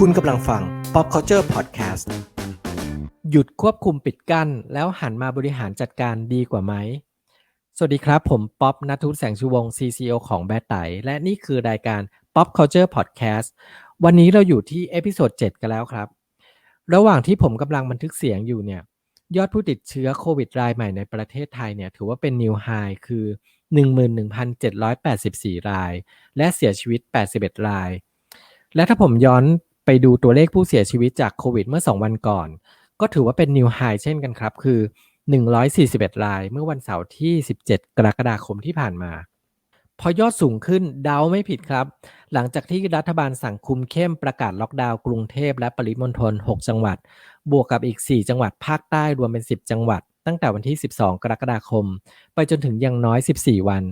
คุณกำลังฟัง Pop Culture Podcast หยุดควบคุมปิดกั้น แล้วหันมาบริหารจัดการดีกว่าไหม สวัสดีครับ ผมป๊อปนัททุแสงชูวงศ์ CCO ของแบตไตและนี่คือรายการ Pop Culture Podcast วันนี้เราอยู่ที่เอพิโซด7กันแล้วครับ ระหว่างที่ผมกำลังบันทึกเสียงอยู่เนี่ย ยอดผู้ติดเชื้อโควิดรายใหม่ในประเทศไทยเนี่ย ถือว่าเป็นนิวไฮคือ 11,784 ราย และเสียชีวิต 81 ราย และถ้าผมย้อน ไปดูตัวเลขผู้เสียชีวิตจากโควิดเมื่อ 2 วันก่อน ก็ถือว่าเป็นนิวไฮเช่นกันครับ คือ 141 รายเมื่อวันเสาร์ที่ 17 กรกฎาคมที่ผ่านมา พอยอดสูงขึ้นเดาไม่ผิดครับ หลังจากที่รัฐบาลสั่งคุมเข้มประกาศล็อกดาวน์กรุงเทพและปริมณฑล 6 จังหวัด บวกกับอีก 4 จังหวัดภาคใต้รวมเป็น 10 จังหวัด ตั้งแต่วันที่ 12 กรกฎาคม ไปจนถึงย่างน้อย 14 วัน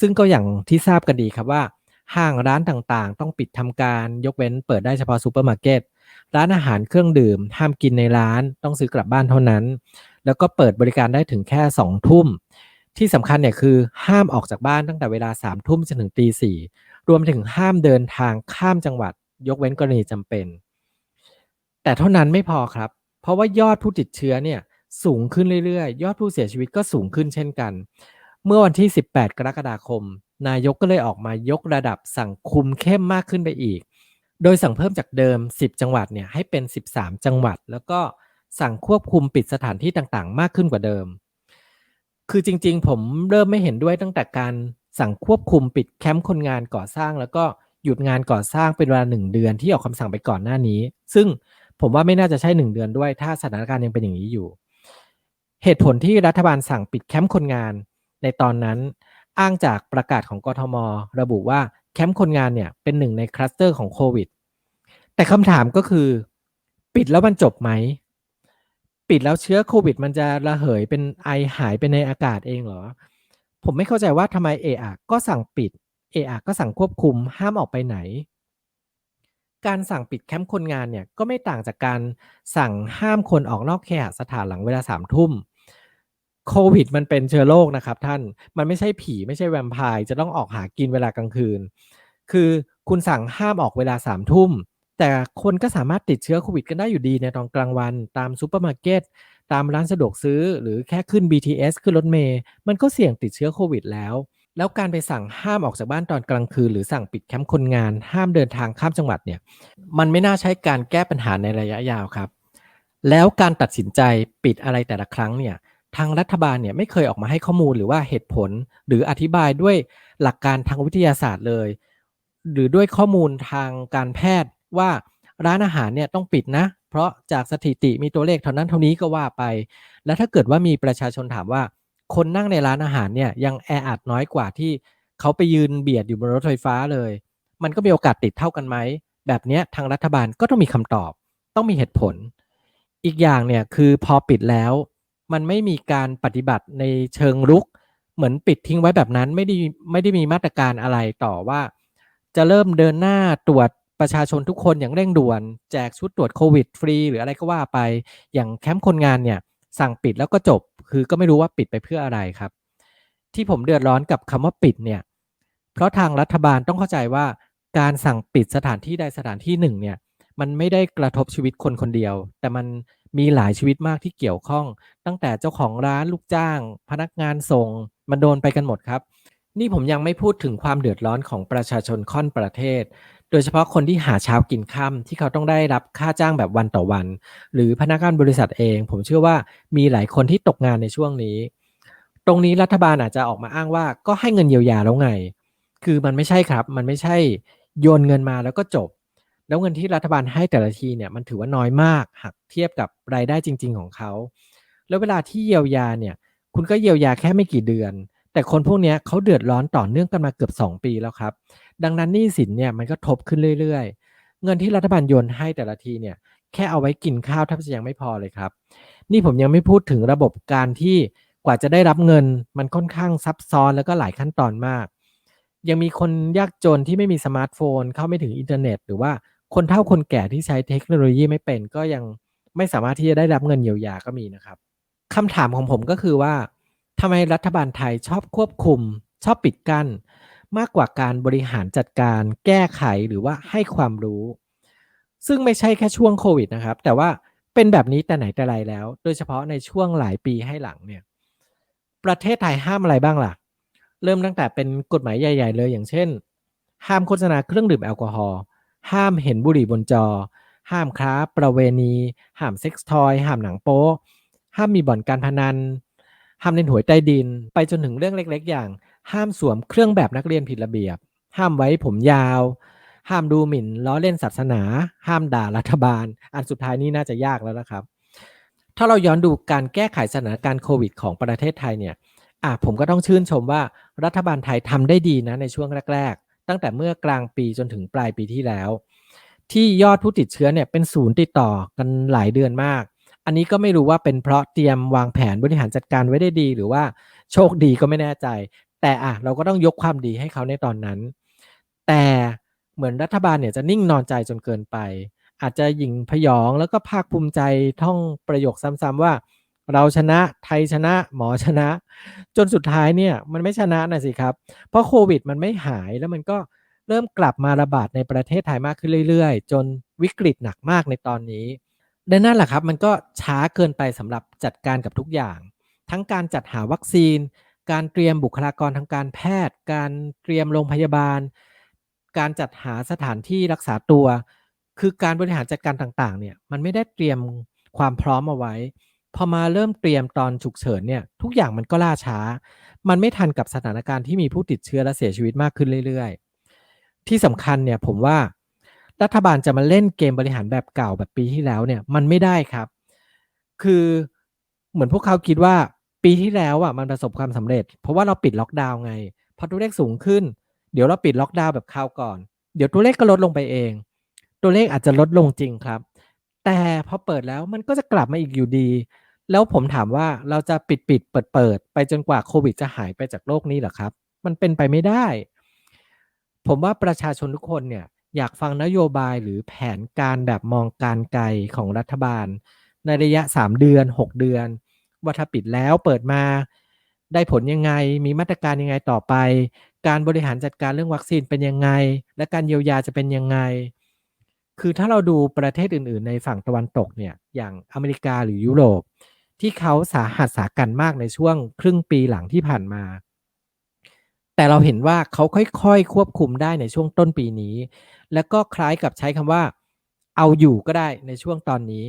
ซึ่งก็อย่างที่ทราบกันดีครับว่า ห้างร้านต่างๆ ต้องปิดทำการยกเว้นเปิดได้เฉพาะซูเปอร์มาร์เก็ตร้านอาหารเครื่องดื่ม ห้ามกินในร้านต้องซื้อกลับบ้านเท่านั้น แล้วก็เปิดบริการได้ถึงแค่2ทุ่ม ที่สำคัญเนี่ยคือห้ามออกจากบ้านตั้งแต่เวลา3ทุ่มจนถึงตีสี่รวมถึงห้ามเดินทางข้ามจังหวัด ยกเว้นกรณีจำเป็น แต่เท่านั้นไม่พอครับ เพราะว่ายอดผู้ติดเชื้อเนี่ยสูงขึ้นเรื่อยๆ ยอดผู้เสียชีวิตก็สูงขึ้นเช่นกัน เมื่อวันที่ 18 กรกฎาคม นายกก็เลยออกมายกระดับสั่งคุมเข้มมากขึ้นไปอีก โดยสั่งเพิ่มจากเดิม 10 จังหวัดเนี่ยให้เป็น 13 จังหวัด แล้วก็สั่งควบคุมปิดสถานที่ต่างๆ มากขึ้นกว่าเดิม คือจริงๆ ผมเริ่มไม่เห็นด้วยตั้งแต่การสั่งควบคุมปิดแคมป์คนงานก่อสร้าง แล้วก็หยุดงานก่อสร้างเป็นเวลาหนึ่งเดือนที่ออกคำสั่งไปก่อนหน้านี้ ซึ่งผมว่าไม่น่าจะใช่หนึ่งเดือนด้วย ถ้าสถานการณ์ยังเป็นอย่างนี้อยู่ เหตุผลที่รัฐบาลสั่งปิดแคมป์คนงาน ในตอนนั้น อ้างจากประกาศของกทม ระบุว่าแคมป์คนงานเนี่ยเป็นหนึ่งในคลัสเตอร์ของโควิด แต่คำถามก็คือ ปิดแล้วมันจบไหม ปิดแล้วเชื้อโควิด มันจะระเหยเป็นไอหายไปในอากาศเองเหรอ ผมไม่เข้าใจว่าทำไมเออะก็สั่งปิดเออะก็สั่งควบคุมห้ามออกไปไหน การสั่งปิดแคมป์คนงานเนี่ยก็ไม่ต่างจากการสั่งห้ามคนออกนอกเคหสถานหลังเวลาสามทุ่ม โควิดมันเป็นเชื้อโรคนะครับท่าน มันไม่ใช่ผีไม่ใช่แวมไพร์จะต้องออกหากินเวลากลางคืน คือคุณสั่งห้ามออกเวลาสามทุ่ม แต่คนก็สามารถติดเชื้อโควิดกันได้อยู่ดีในตอนกลางวัน ตามซูเปอร์มาร์เก็ต ตามร้านสะดวกซื้อ หรือแค่ขึ้น BTS ขึ้นรถเมย์ มันก็เสี่ยงติดเชื้อโควิดแล้ว แล้วการไปสั่งห้ามออกจากบ้านตอนกลางคืน หรือสั่งปิดแคมป์คนงาน ห้ามเดินทางข้ามจังหวัดเนี่ย มันไม่น่าใช่การแก้ปัญหาในระยะยาวครับ แล้วการตัดสินใจปิดอะไรแต่ละครั้งเนี่ย ทางรัฐบาลเนี่ยไม่เคยออกมาให้ข้อมูลหรือว่าเหตุผล หรืออธิบายด้วยหลักการทางวิทยาศาสตร์เลย หรือด้วยข้อมูลทางการแพทย์ว่าร้านอาหารเนี่ยต้องปิดนะ เพราะจากสถิติมีตัวเลขเท่านั้นเท่านี้ก็ว่าไป แล้วถ้าเกิดว่ามีประชาชนถามว่า คนนั่งในร้านอาหารเนี่ยยังแออัดน้อยกว่าที่เขาไปยืนเบียดอยู่บนรถไฟฟ้าเลย มันก็มีโอกาสติดเท่ากันไหมแบบนี้ทางรัฐบาลก็ต้องมีคำตอบ ต้องมีเหตุผล อีกอย่างเนี่ยคือพอปิดแล้ว มันไม่มีการปฏิบัติในเชิงรุก เหมือนปิดทิ้งไว้แบบนั้นไม่ได้ไม่ได้มีมาตรการอะไรต่อว่า จะเริ่มเดินหน้าตรวจประชาชนทุกคนอย่างเร่งด่วน แจกชุดตรวจโควิดฟรี หรืออะไรก็ว่าไปอย่างแคมป์คนงานเนี่ยสั่งปิดแล้วก็จบ คือก็ไม่รู้ว่าปิดไปเพื่ออะไรครับ ที่ผมเดือดร้อนกับคำว่าปิดเนี่ยเพราะทางรัฐบาลต้องเข้าใจว่าการสั่งปิดสถานที่ใดสถานที่หนึ่งเนี่ย มันไม่ได้กระทบชีวิตคนคนเดียว แต่มันมีหลายชีวิตมากที่เกี่ยวข้อง ตั้งแต่เจ้าของร้านลูกจ้าง พนักงานส่ง มันโดนไปกันหมดครับ นี่ผมยังไม่พูดถึงความเดือดร้อนของประชาชนค่อนประเทศ โดยเฉพาะคนที่หาเช้ากินค่ำที่เขาต้องได้รับค่าจ้างแบบวันต่อวัน หรือพนักงานบริษัทเอง ผมเชื่อว่ามีหลายคนที่ตกงานในช่วงนี้ ตรงนี้รัฐบาลอาจจะออกมาอ้างว่าก็ให้เงินเยียวยาแล้วไง คือมันไม่ใช่ครับ มันไม่ใช่โยนเงินมาแล้วก็จบ แล้วเงินที่รัฐบาลให้แต่ละทีเนี่ยมันถือว่าน้อยมากหากเทียบกับรายได้จริง ๆ ของเขา แล้วเวลาที่เยียวยาเนี่ยคุณก็เยียวยาแค่ไม่กี่เดือน แต่คนพวกนี้เขาเดือดร้อนต่อเนื่องกันมาเกือบ 2 ปีแล้วครับ ดังนั้นหนี้สินเนี่ยมันก็ทบขึ้นเรื่อยๆ เงินที่รัฐบาลโยนให้แต่ละทีเนี่ยแค่เอาไว้กินข้าวแทบจะยังไม่พอเลยครับ นี่ผมยังไม่พูดถึงระบบการที่กว่าจะได้รับเงินมันค่อนข้างซับซ้อนแล้วก็หลายขั้นตอนมาก ยังมีคนยากจนที่ไม่มีสมาร์ทโฟน เข้าไม่ถึงอินเทอร์เน็ต หรือว่า คนเฒ่าคนแก่ที่ใช้เทคโนโลยีไม่เป็น ก็ยังไม่สามารถที่จะได้รับเงินเยียวยาก็มีนะครับคำถามของผมก็คือว่าทำไมรัฐบาลไทยชอบควบคุม ชอบปิดกั้น มากกว่าการบริหารจัดการแก้ไขหรือว่าให้ความรู้ ซึ่งไม่ใช่แค่ช่วงโควิดนะครับ แต่ว่าเป็นแบบนี้แต่ไหนแต่ไรแล้ว โดยเฉพาะในช่วงหลายปีให้หลังเนี่ยประเทศไทยห้ามอะไรบ้างล่ะ เริ่มตั้งแต่เป็นกฎหมายใหญ่ ๆ เลยอย่างเช่น ห้ามโฆษณาเครื่องดื่มแอลกอฮอล์ ห้ามเห็นบุหรี่บนจอ ห้ามค้าประเวณี ห้ามเซ็กส์ทอย ห้ามหนังโป๊ห้ามมีบ่อนการพนัน ห้ามเล่นหวยใต้ดิน ไปจนถึงเรื่องเล็ก ๆ อย่าง ห้ามสวมเครื่องแบบนักเรียนผิดระเบียบ ห้ามไว้ผมยาว ห้ามดูหมิ่นล้อเล่นศาสนา ห้ามด่ารัฐบาล อันสุดท้ายนี่น่าจะยากแล้วนะครับ ถ้าเราย้อนดูการแก้ไขสถานการณ์โควิด ของประเทศไทยเนี่ยอะผมก็ต้องชื่นชมว่ารัฐบาลไทยทำได้ดีนะในช่วงแรกๆ ตั้งแต่เมื่อกลางปีจนถึงปลายปีที่แล้ว ที่ยอดผู้ติดเชื้อเนี่ยเป็นศูนย์ติดต่อกันหลายเดือนมาก อันนี้ก็ไม่รู้ว่าเป็นเพราะเตรียมวางแผนบริหารจัดการไว้ได้ดี หรือว่าโชคดีก็ไม่แน่ใจ แต่อะเราก็ต้องยกความดีให้เขาในตอนนั้น แต่เหมือนรัฐบาลเนี่ยจะนิ่งนอนใจจนเกินไป อาจจะหยิ่งพยองแล้วก็ภาคภูมิใจท่องประโยคซ้ำๆว่า เราชนะไทยชนะหมอชนะ จนสุดท้ายเนี่ยมันไม่ชนะนะสิครับ เพราะโควิดมันไม่หายแล้วมันก็เริ่มกลับมาระบาดในประเทศไทยมากขึ้นเรื่อยๆ จนวิกฤตหนักมากในตอนนี้ดังนั้นแหละครับมันก็ช้าเกินไปสำหรับจัดการกับทุกอย่าง ทั้งการจัดหาวัคซีน การเตรียมบุคลากรทางการแพทย์ การเตรียมโรงพยาบาล การจัดหาสถานที่รักษาตัว คือการบริหารจัดการต่างๆเนี่ยมันไม่ได้เตรียมความพร้อมเอาไว้ พอมาเริ่มเตรียมตอนฉุกเฉินเนี่ยทุกอย่างมันก็ล่าช้า มันไม่ทันกับสถานการณ์ที่มีผู้ติดเชื้อและเสียชีวิตมากขึ้นเรื่อย ๆ ที่สำคัญเนี่ยผมว่ารัฐบาลจะมาเล่นเกมบริหารแบบเก่าแบบปีที่แล้วเนี่ยมันไม่ได้ครับ คือเหมือนพวกเขาคิดว่าปีที่แล้วอะมันประสบความสำเร็จ เพราะว่าเราปิดล็อกดาวน์ไงพอตัวเลขสูงขึ้น เดี๋ยวเราปิดล็อกดาวน์แบบคราวก่อน เดี๋ยวตัวเลขก็ลดลงไปเอง ตัวเลขอาจจะลดลงจริงครับ แต่พอเปิดแล้วมันก็จะกลับมาอีกอยู่ดี แล้วผมถามว่าเราจะปิดปิดเปิดเปิดไปจนกว่าโควิดจะหายไปจากโลกนี้หรอครับ มันเป็นไปไม่ได้ ผมว่าประชาชนทุกคนเนี่ยอยากฟังนโยบายหรือแผนการแบบมองการไกลของรัฐบาล ในระยะ 3 เดือน 6 เดือน ว่าถ้าปิดแล้วเปิดมา ได้ผลยังไง มีมาตรการยังไงต่อไป การบริหารจัดการเรื่องวัคซีนเป็นยังไง และการเยียวยาจะเป็นยังไง คือถ้าเราดูประเทศอื่น ๆ ในฝั่งตะวันตกเนี่ยอย่างอเมริกาหรือยุโรป ที่เขาสาหัสสากันมากในช่วงครึ่งปีหลังที่ผ่านมา แต่เราเห็นว่าเขาค่อย ๆ ควบคุมได้ในช่วงต้นปีนี้ แล้วก็คล้ายกับใช้คำว่า เอาอยู่ก็ได้ในช่วงตอนนี้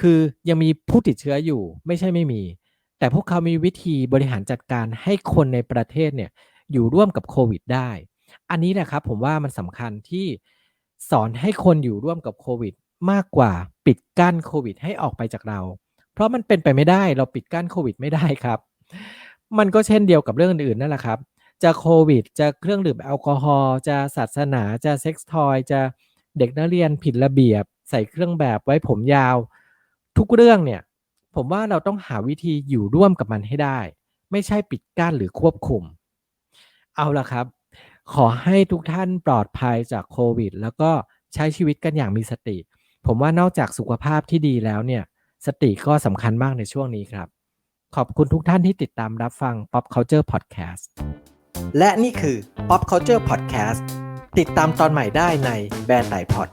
คือยังมีผู้ติดเชื้ออยู่ไม่ใช่ไม่มี แต่พวกเขามีวิธีบริหารจัดการให้คนในประเทศเนี่ยอยู่ร่วมกับโควิดได้ อันนี้นะครับผมว่ามันสำคัญที่ สอนให้คนอยู่ร่วมกับโควิด มากกว่าปิดกั้นโควิด ให้ออกไปจากเรา เพราะมันเป็นไปไม่ได้เราปิดกั้นโควิดไม่ได้ครับ มันก็เช่นเดียวกับเรื่องอื่นๆนั่นแหละครับ จะโควิด จะเครื่องดื่มแอลกอฮอล์จะศาสนาจะเซ็กส์ทอยจะเด็กนักเรียนผิดระเบียบ ใส่เครื่องแบบไว้ผมยาว ทุกเรื่องเนี่ย ผมว่าเราต้องหาวิธีอยู่ร่วมกับมันให้ได้ ไม่ใช่ปิดกั้นหรือควบคุม เอาละครับ ขอให้ทุกท่านปลอดภัยจากโควิด แล้วก็ใช้ชีวิตกันอย่างมีสติ ผมว่านอกจากสุขภาพที่ดีแล้วเนี่ย สติก็สำคัญมากในช่วงนี้ครับ ขอบคุณทุกท่านที่ติดตามรับฟัง Pop Culture Podcast และนี่คือ Pop Culture Podcast ติดตามตอนใหม่ได้ในแบรนด์ไ p พอด